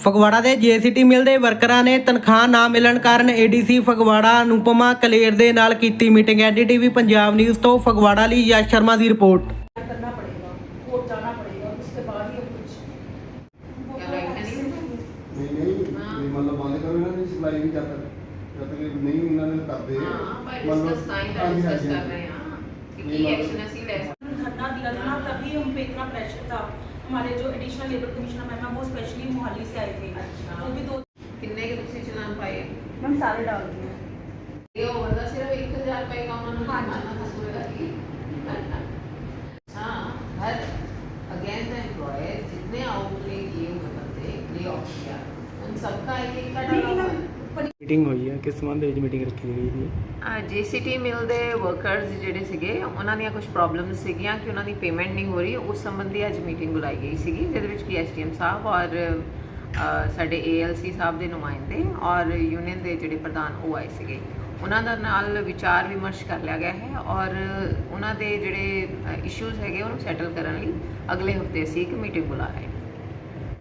ਫਗਵਾੜਾ ਦੇ ਜੀਸੀਟੀ ਮਿਲ ਦੇ ਵਰਕਰਾਂ ਨੇ ਤਨਖਾਹ ਨਾ ਮਿਲਣ ਕਾਰਨ ਏਡੀਸੀ ਫਗਵਾੜਾ ਅਨੁਪਮਾ ਕਲੇਰ ਦੇ ਨਾਲ ਕੀਤੀ ਮੀਟਿੰਗ। ਐਡੀਟੀਵੀ ਪੰਜਾਬ ਨਿਊਜ਼ ਤੋਂ ਫਗਵਾੜਾ ਲਈ ਯਸ਼ ਸ਼ਰਮਾ ਦੀ ਰਿਪੋਰਟ। करना पड़ेगा कोर्ट जाना पड़ेगा उसके बाद ही कुछ ਨਹੀਂ? ਨਹੀਂ ਵੀ ਜਦ ਤੱਕ ਜਦ ਤੱਕ हमारे जो एडिशनल लेबर कमिश्नर मैम है वो स्पेशली मोहाली से आए थे। अच्छा। वो भी दो किन्ने के तुसी चलान पाए? मैम सारे डाल दिए। ये होगा सिर्फ़ 1000 रुपए का उन्होंने हाँ। माना कसूर लगी हाँ हर अगेंस्ट एम्प्लॉयर जितने आउटले किए हुए बंदे ले ऑफ़ किया उन सबका एक एक का डाला ਮੀਟਿੰਗ ਹੋਈ ਹੈ ਕਿਸ ਸੰਬੰਧ ਵਿੱਚ ਮੀਟਿੰਗ ਰੱਖੀ ਗਈ ਸੀ? ਜੀਸੀਟੀ ਮਿਲ ਦੇ ਵਰਕਰਸ ਜਿਹੜੇ ਸੀਗੇ ਉਹਨਾਂ ਦੀਆਂ ਕੁਝ ਪ੍ਰੋਬਲਮਸ ਸੀਗੀਆਂ ਕਿ ਉਹਨਾਂ ਦੀ ਪੇਮੈਂਟ ਨਹੀਂ ਹੋ ਰਹੀ। ਉਸ ਸੰਬੰਧੀ ਅੱਜ ਮੀਟਿੰਗ ਬੁਲਾਈ ਗਈ ਸੀਗੀ ਜਿਹਦੇ ਵਿੱਚ ਕਿ ਐਸਟੀਐਮ ਸਾਹਿਬ ਔਰ ਅ, ਸਾਡੇ ਏਐਲਸੀ ਸਾਹਿਬ ਦੇ ਨੁਮਾਇੰਦੇ ਔਰ ਯੂਨੀਅਨ ਦੇ ਜਿਹੜੇ ਪ੍ਰਧਾਨ ਉਹ ਆਏ ਸੀਗੇ। ਉਹਨਾਂ ਦਾ ਨਾਲ ਵਿਚਾਰ ਵਿਮਰਸ਼ ਕਰ ਲਿਆ ਗਿਆ ਹੈ ਔਰ ਉਹਨਾਂ ਦੇ ਜਿਹੜੇ ਇਸ਼ੂਜ਼ ਹੈਗੇ ਉਹਨੂੰ ਸੈਟਲ ਕਰਨ ਲਈ ਅਗਲੇ ਹਫ਼ਤੇ ਅਸੀਂ ਇੱਕ ਮੀਟਿੰਗ ਬੁਲਾ ਰਹੇ ਹਾਂ।